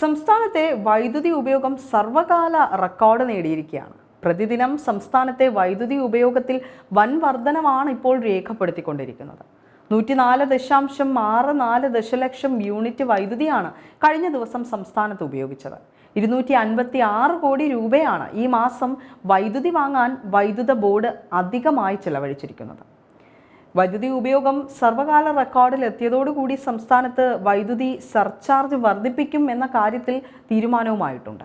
സംസ്ഥാനത്തെ വൈദ്യുതി ഉപയോഗം സർവകാല റെക്കോർഡ് നേടിയിരിക്കുകയാണ്. പ്രതിദിനം സംസ്ഥാനത്തെ വൈദ്യുതി ഉപയോഗത്തിൽ വൻ വർധനമാണ് ഇപ്പോൾ രേഖപ്പെടുത്തിക്കൊണ്ടിരിക്കുന്നത്. നൂറ്റിനാല് ദശാംശം ആറ് നാല് ദശലക്ഷം യൂണിറ്റ് വൈദ്യുതിയാണ് കഴിഞ്ഞ ദിവസം സംസ്ഥാനത്ത് ഉപയോഗിച്ചത്. ഇരുന്നൂറ്റി അൻപത്തി ആറ് കോടി രൂപയാണ് ഈ മാസം വൈദ്യുതി വാങ്ങാൻ വൈദ്യുത ബോർഡ് അധികമായി ചെലവഴിച്ചിരിക്കുന്നത്. വൈദ്യുതി ഉപയോഗം സർവകാല റെക്കോർഡിൽ എത്തിയതോടുകൂടി സംസ്ഥാനത്ത് വൈദ്യുതി സർചാർജ് വർദ്ധിപ്പിക്കും എന്ന കാര്യത്തിൽ തീരുമാനവുമായിട്ടുണ്ട്.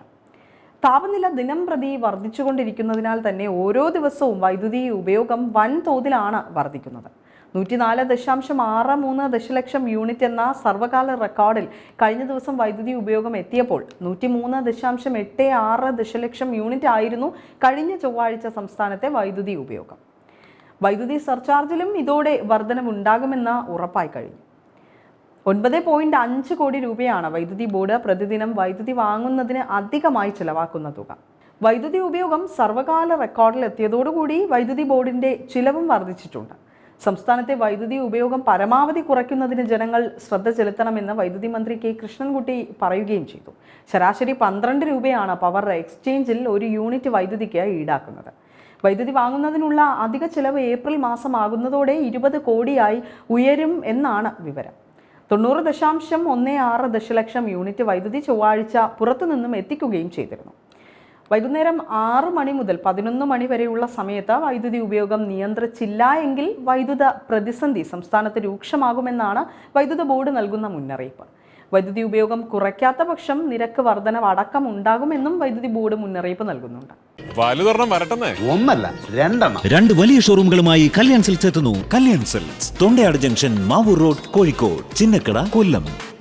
താപനില ദിനം പ്രതി വർദ്ധിച്ചുകൊണ്ടിരിക്കുന്നതിനാൽ തന്നെ ഓരോ ദിവസവും വൈദ്യുതി ഉപയോഗം വൻതോതിലാണ് വർദ്ധിക്കുന്നത്. നൂറ്റിനാല് ദശാംശം ആറ് മൂന്ന് ദശലക്ഷം യൂണിറ്റ് എന്ന സർവകാല റെക്കോർഡിൽ കഴിഞ്ഞ ദിവസം വൈദ്യുതി ഉപയോഗം എത്തിയപ്പോൾ നൂറ്റി മൂന്ന് ദശാംശം എട്ട് ആറ് ദശലക്ഷം യൂണിറ്റ് ആയിരുന്നു കഴിഞ്ഞ ചൊവ്വാഴ്ച സംസ്ഥാനത്തെ വൈദ്യുതി ഉപയോഗം. വൈദ്യുതി സർചാർജിലും ഇതോടെ വർധനവുണ്ടാകുമെന്ന ഉറപ്പായി കഴിഞ്ഞു. ഒൻപത് പോയിന്റ് അഞ്ച് കോടി രൂപയാണ് വൈദ്യുതി ബോർഡ് പ്രതിദിനം വൈദ്യുതി വാങ്ങുന്നതിന് അധികമായി ചിലവാക്കുന്ന തുക. വൈദ്യുതി ഉപയോഗം സർവകാല റെക്കോർഡിലെത്തിയതോടുകൂടി വൈദ്യുതി ബോർഡിന്റെ ചിലവും വർദ്ധിച്ചിട്ടുണ്ട് സംസ്ഥാനത്തെ വൈദ്യുതി ഉപയോഗം പരമാവധി കുറയ്ക്കുന്നതിന് ജനങ്ങൾ ശ്രദ്ധ ചെലുത്തണമെന്ന് വൈദ്യുതി മന്ത്രി കെ കൃഷ്ണൻകുട്ടി പറയുകയും ചെയ്തു. ശരാശരി പന്ത്രണ്ട് രൂപയാണ് പവർ എക്സ്ചേഞ്ചിൽ ഒരു യൂണിറ്റ് വൈദ്യുതിക്ക് ഈടാക്കുന്നത്. വൈദ്യുതി വാങ്ങുന്നതിനുള്ള അധിക ചിലവ് ഏപ്രിൽ മാസമാകുന്നതോടെ ഇരുപത് കോടിയായി ഉയരും എന്നാണ് വിവരം. തൊണ്ണൂറ് ദശാംശം ഒന്ന് ആറ് ദശലക്ഷം യൂണിറ്റ് വൈദ്യുതി ചൊവ്വാഴ്ച പുറത്തുനിന്നും എത്തിക്കുകയും ചെയ്തിരുന്നു. വൈകുന്നേരം ആറ് മണി മുതൽ പതിനൊന്ന് മണി വരെയുള്ള സമയത്ത് വൈദ്യുതി ഉപയോഗം നിയന്ത്രിച്ചില്ല എങ്കിൽ വൈദ്യുത പ്രതിസന്ധി സംസ്ഥാനത്ത് രൂക്ഷമാകുമെന്നാണ് വൈദ്യുത ബോർഡ് നൽകുന്ന മുന്നറിയിപ്പ്. വൈദ്യുതി ഉപയോഗം കുറയ്ക്കാത്ത പക്ഷം നിരക്ക് വർധനവ് അടക്കം ഉണ്ടാകുമെന്നും വൈദ്യുതി ബോർഡ് മുന്നറിയിപ്പ് നൽകുന്നുണ്ട്. ഒന്നല്ല രണ്ടെണ്ണം. രണ്ട് വലിയ ഷോറൂമുകളുമായി കല്യാൺ സിൽസ് എത്തുന്നു. Kalyan Silks Thondayad junction Mavoor road Kozhikode Chinnakada Kollam.